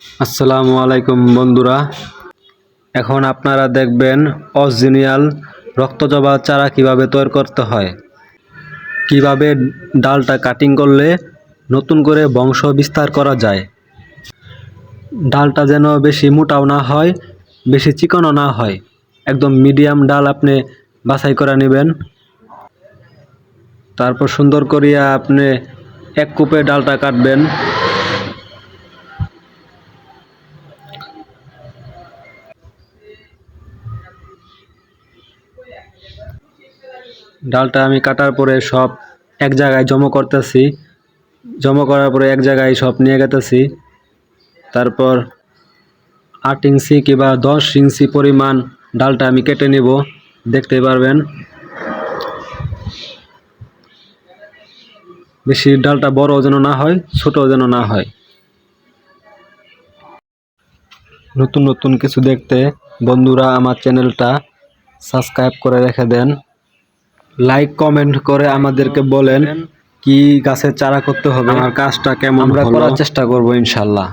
আসসালামু আলাইকুম বন্ধুরা। এখন আপনারা দেখবেন অরিজিনাল রক্তজবা চারা কীভাবে তৈরি করতে হয়। কীভাবে ডালটা কাটিং করলে নতুন করে বংশ বিস্তার করা যায়। ডালটা যেন বেশি মোটাও না হয়, বেশি চিকনও না হয়। একদম মিডিয়াম ডাল আপনি বাছাই করে নেবেন। তারপর সুন্দর করিয়া আপনি এক কূপে ডালটা কাটবেন। ডালটা আমি কাটার পরে সব এক জায়গায় জমা করতেছি। জমা করার পরে এক জায়গায় সব নিয়ে গেতেছি। তারপর আট ইঞ্চি কিংবা দশ ইঞ্চি পরিমাণ ডালটা আমি কেটে নেব। দেখতে পারবেন। বেশি ডালটা বড় যেন না হয় ছোট যেন না হয়। নতুন নতুন কিছু দেখতে বন্ধুরা আমার চ্যানেলটা সাবস্ক্রাইব করে রেখে দেন। লাইক কমেন্ট করে আমাদেরকে বলেন কি গাছের চারা করতে হবে আমার কাজটা কেমন আমরা করার চেষ্টা করব ইনশাল্লাহ।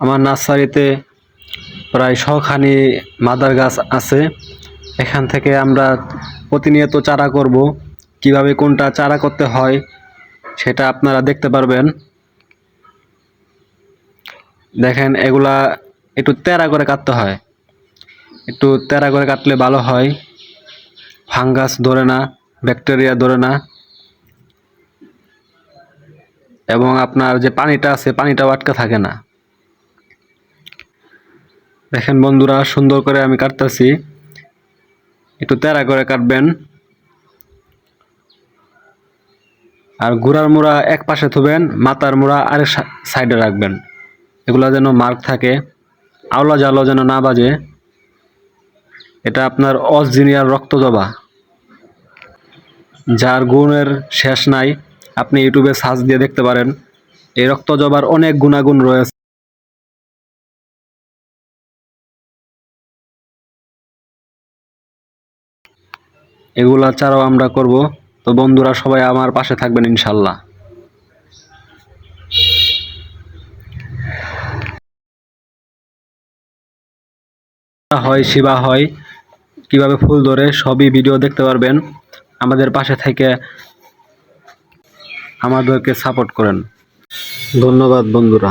আমার নার্সারিতে প্রায় শখানি মাদার গাছ আছে। এখান থেকে আমরা প্রতিনিয়ত চারা করব। কীভাবে কোনটা চারা করতে হয় সেটা আপনারা দেখতে পারবেন। দেখেন এগুলা একটু তেরা করে কাটতে হয়। একটু তেরা করে কাটলে ভালো হয়। ফাঙ্গাস ধরে না, ব্যাকটেরিয়া ধরে না, এবং আপনার যে পানিটা আছে, পানিটাও আটকে থাকে না। দেখেন বন্ধুরা, সুন্দর করে আমি কাটতেছি। একটু তেরা করে কাটবেন। আর গুড়ার মোড়া এক পাশে থবেন, মাথার মোড়া আরেক সাইডে রাখবেন। এগুলা যেন মার্ক থাকে আওলা জালো যেন না বাজে। এটা আপনার অরিজিনাল রক্তজবা যার গুণের শেষ নাই, আপনি ইউটিউবে সার্চ দিয়ে দেখতে পারেন। এই রক্তজবার অনেক গুণাগুণ রয়েছে। এগুলা ছাড়াও আমরা করব। তো বন্ধুরা, সবাই আমার পাশে থাকবেন ইনশাল্লাহ। হয়, শিবা হয়। কীভাবে ফুল ধরে সবই ভিডিও দেখতে পারবেন। আমাদের পাশে থেকে আমাদেরকে সাপোর্ট করেন। ধন্যবাদ বন্ধুরা।